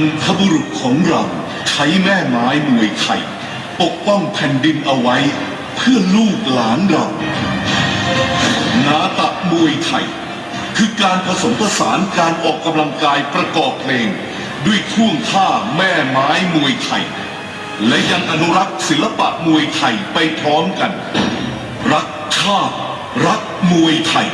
รพบุรุษของเราใช้แม่ไม้มวยไทยปกป้องแผ่นดินเอาไว้ เพื่อลูกหลานเรา นาตะมวยไทย คือการผสมผสานการออกกำลังกายประกอบเพลง ด้วยท่วงท่าแม่ไม้มวยไทย และยังอนุรักษ์ศิลปะมวยไทยไปพร้อมกัน รักชาติรักมวยไทย